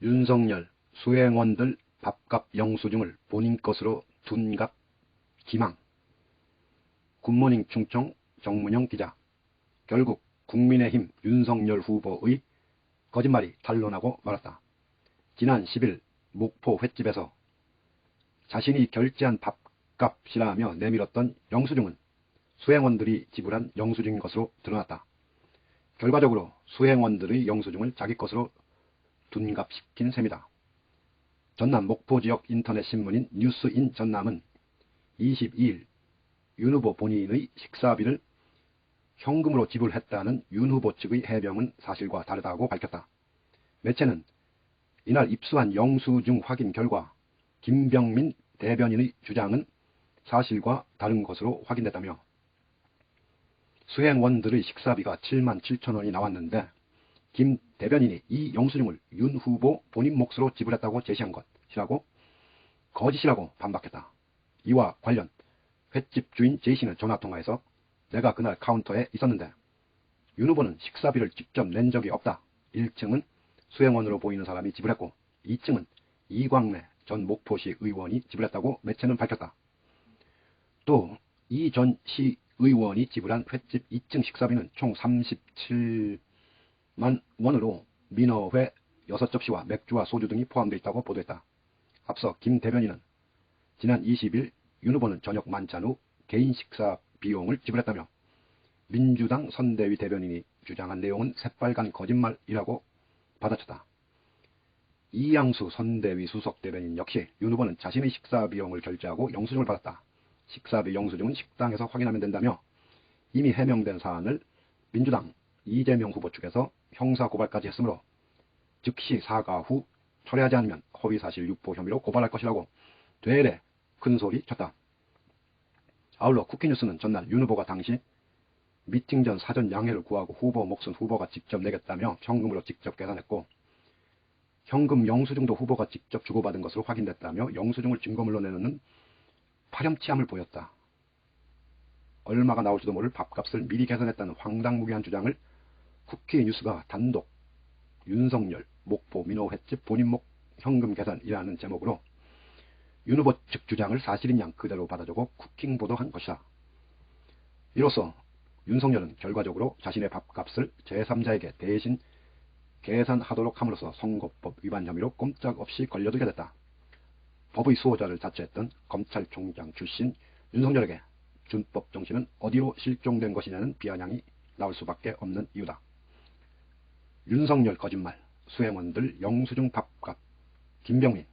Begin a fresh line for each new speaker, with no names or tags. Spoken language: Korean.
윤석열 수행원들 밥값 영수증을 본인 것으로 둔갑 기망 굿모닝 충청 정문영 기자 결국 국민의힘 윤석열 후보의 거짓말이 탄로나고 말았다. 지난 10일 목포 횟집에서 자신이 결제한 밥값이라며 내밀었던 영수증은 수행원들이 지불한 영수증인 것으로 드러났다. 결과적으로 수행원들의 영수증을 자기 것으로 둔갑시킨 셈이다. 전남 목포 지역 인터넷 신문인 뉴스인 전남은 22일 윤 후보 본인의 식사비를 현금으로 지불했다는 윤 후보 측의 해명은 사실과 다르다고 밝혔다. 매체는 이날 입수한 영수증 확인 결과 김병민 대변인의 주장은 사실과 다른 것으로 확인됐다며 수행원들의 식사비가 7만 7천 원이 나왔는데 김 대변인이 이 영수증을 윤 후보 본인 몫으로 지불했다고 제시한 것이라고 거짓이라고 반박했다. 이와 관련 횟집 주인 제이씨는 전화통화에서 내가 그날 카운터에 있었는데 윤 후보는 식사비를 직접 낸 적이 없다. 1층은 수행원으로 보이는 사람이 지불했고 2층은 이광래 전 목포시 의원이 지불했다고 매체는 밝혔다. 또 이 전 시 의원이 지불한 횟집 2층 식사비는 총 37 만 원으로 민어회 6접시와 맥주와 소주 등이 포함되어 있다고 보도했다. 앞서 김 대변인은 지난 20일 윤 후보는 저녁 만찬 후 개인 식사 비용을 지불했다며 민주당 선대위 대변인이 주장한 내용은 새빨간 거짓말이라고 받아쳤다. 이양수 선대위 수석 대변인 역시 윤 후보는 자신의 식사 비용을 결제하고 영수증을 받았다. 식사비 영수증은 식당에서 확인하면 된다며 이미 해명된 사안을 민주당 이재명 후보 측에서 형사고발까지 했으므로 즉시 사과 후 철회하지 않으면 허위사실 유포 혐의로 고발할 것이라고 되레 큰소리 쳤다. 아울러 쿠키뉴스는 전날 윤 후보가 당시 미팅 전 사전 양해를 구하고 후보 몫은 후보가 직접 내겠다며 현금으로 직접 계산했고 현금 영수증도 후보가 직접 주고받은 것으로 확인됐다며 영수증을 증거물로 내놓는 파렴치함을 보였다. 얼마가 나올지도 모를 밥값을 미리 계산했다는 황당무계한 주장을 쿠키 뉴스가 단독 윤석열 목포 민호 횟집 본인목 현금 계산이라는 제목으로 윤 후보 측 주장을 사실인 양 그대로 받아주고 쿠킹 보도한 것이다. 이로써 윤석열은 결과적으로 자신의 밥값을 제3자에게 대신 계산하도록 함으로써 선거법 위반 혐의로 꼼짝없이 걸려들게 됐다. 법의 수호자를 자처했던 검찰총장 출신 윤석열에게 준법 정신은 어디로 실종된 것이냐는 비아냥이 나올 수밖에 없는 이유다. 윤석열 거짓말, 수행원들 영수증 밥값, 김병민